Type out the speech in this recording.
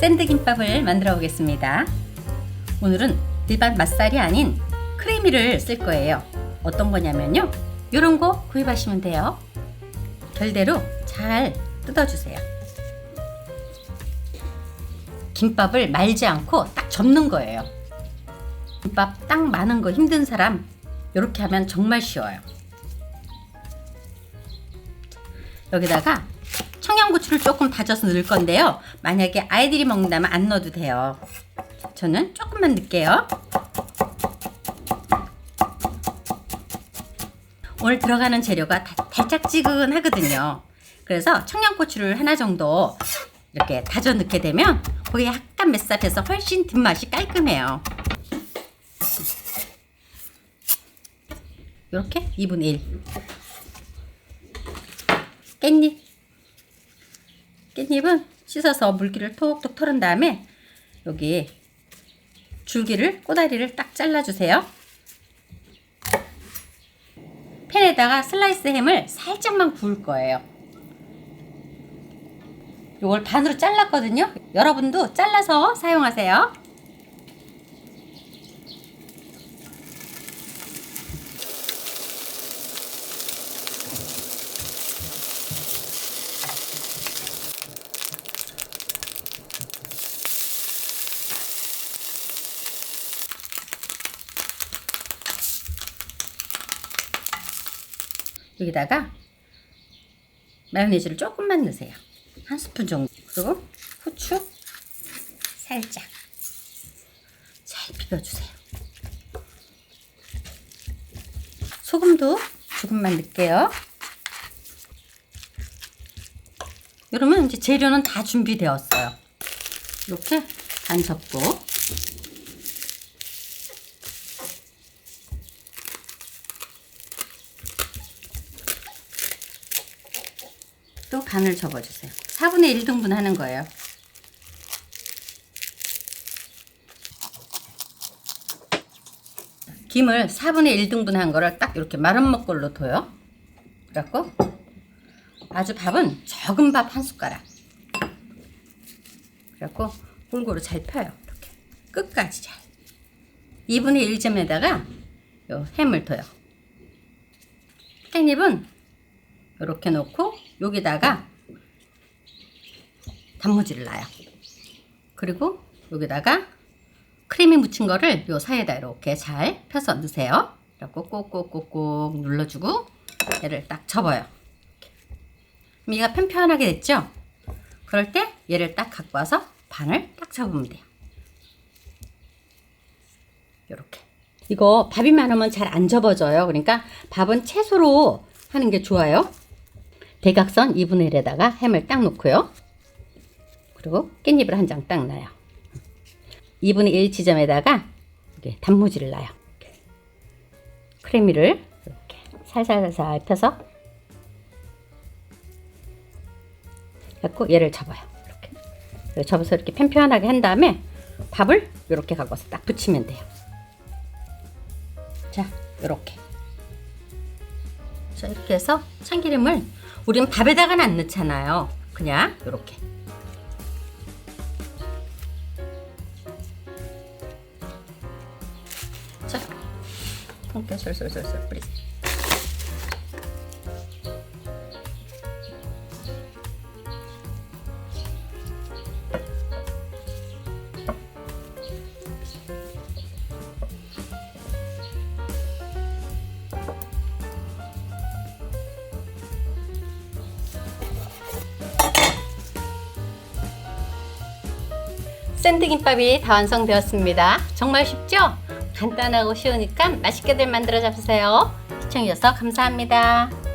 샌드김밥을 만들어 보겠습니다. 오늘은 일반 맛살이 아닌 크리미를 쓸 거예요. 어떤 거냐면요. 이런 거 구입하시면 돼요. 결대로 잘 뜯어주세요. 김밥을 말지 않고 딱 접는 거예요. 김밥 딱 많은 거 힘든 사람 이렇게 하면 정말 쉬워요. 여기다가 청양고추를 조금 다져서 넣을 건데요. 만약에 아이들이 먹는다면 안 넣어도 돼요. 저는 조금만 넣을게요. 오늘 들어가는 재료가 다 달짝지근하거든요. 그래서 청양고추를 하나 정도 이렇게 다져 넣게 되면 거기에 약간 맵삽해서 훨씬 뒷맛이 깔끔해요. 이렇게 2분의 1. 깻잎. 깻잎은 씻어서 물기를 톡톡 털은 다음에 여기 줄기를 꼬다리를 딱 잘라주세요. 팬에다가 슬라이스 햄을 살짝만 구울 거예요. 이걸 반으로 잘랐거든요. 여러분도 잘라서 사용하세요. 여기다가 마요네즈를 조금만 넣으세요. 한 스푼 정도. 그리고 후추 살짝 잘 비벼주세요. 소금도 조금만 넣을게요. 그러면 이제 재료는 다 준비되었어요. 이렇게 반 접고 또 간을 접어주세요. 4분의 1등분 하는 거예요. 김을 4분의 1등분 한 거를 딱 이렇게 마른 먹골로 둬요. 그래갖고 아주 밥은 적은 밥 한 숟가락. 그래갖고 골고루 잘 펴요. 이렇게 끝까지 잘. 2분의 1점에다가 요 햄을 둬요. 깻잎은 이렇게 놓고 여기다가 단무지를 놔요. 그리고 여기다가 크림이 묻힌 거를 요 사이에다 이렇게 잘 펴서 넣으세요. 그리고 꼭꼭꼭꼭 눌러주고 얘를 딱 접어요. 이렇게. 얘가 편편하게 됐죠? 그럴 때 얘를 딱 갖고 와서 반을 딱 접으면 돼요. 이렇게. 이거 밥이 많으면 잘 안 접어져요. 그러니까 밥은 채소로 하는 게 좋아요. 대각선 2분의 1에다가 햄을 딱 놓고요. 그리고 깻잎을 한 장 딱 놔요. 2분의 1 지점에다가 이렇게 단무지를 놔요. 크래미를 이렇게 살살살살 펴서 갖고 얘를 접어요. 이렇게. 접어서 이렇게 편편하게 한 다음에 밥을 이렇게 갖고 와서 딱 붙이면 돼요. 자, 이렇게. 자, 이렇게 해서 참기름을 우린 밥에다가는 안 넣잖아요. 그냥 이렇게. 자, 이렇게 솔솔솔솔 뿌리세요. 샌드김밥이 다 완성되었습니다. 정말 쉽죠? 간단하고 쉬우니까 맛있게들 만들어 잡으세요. 시청해주셔서 감사합니다.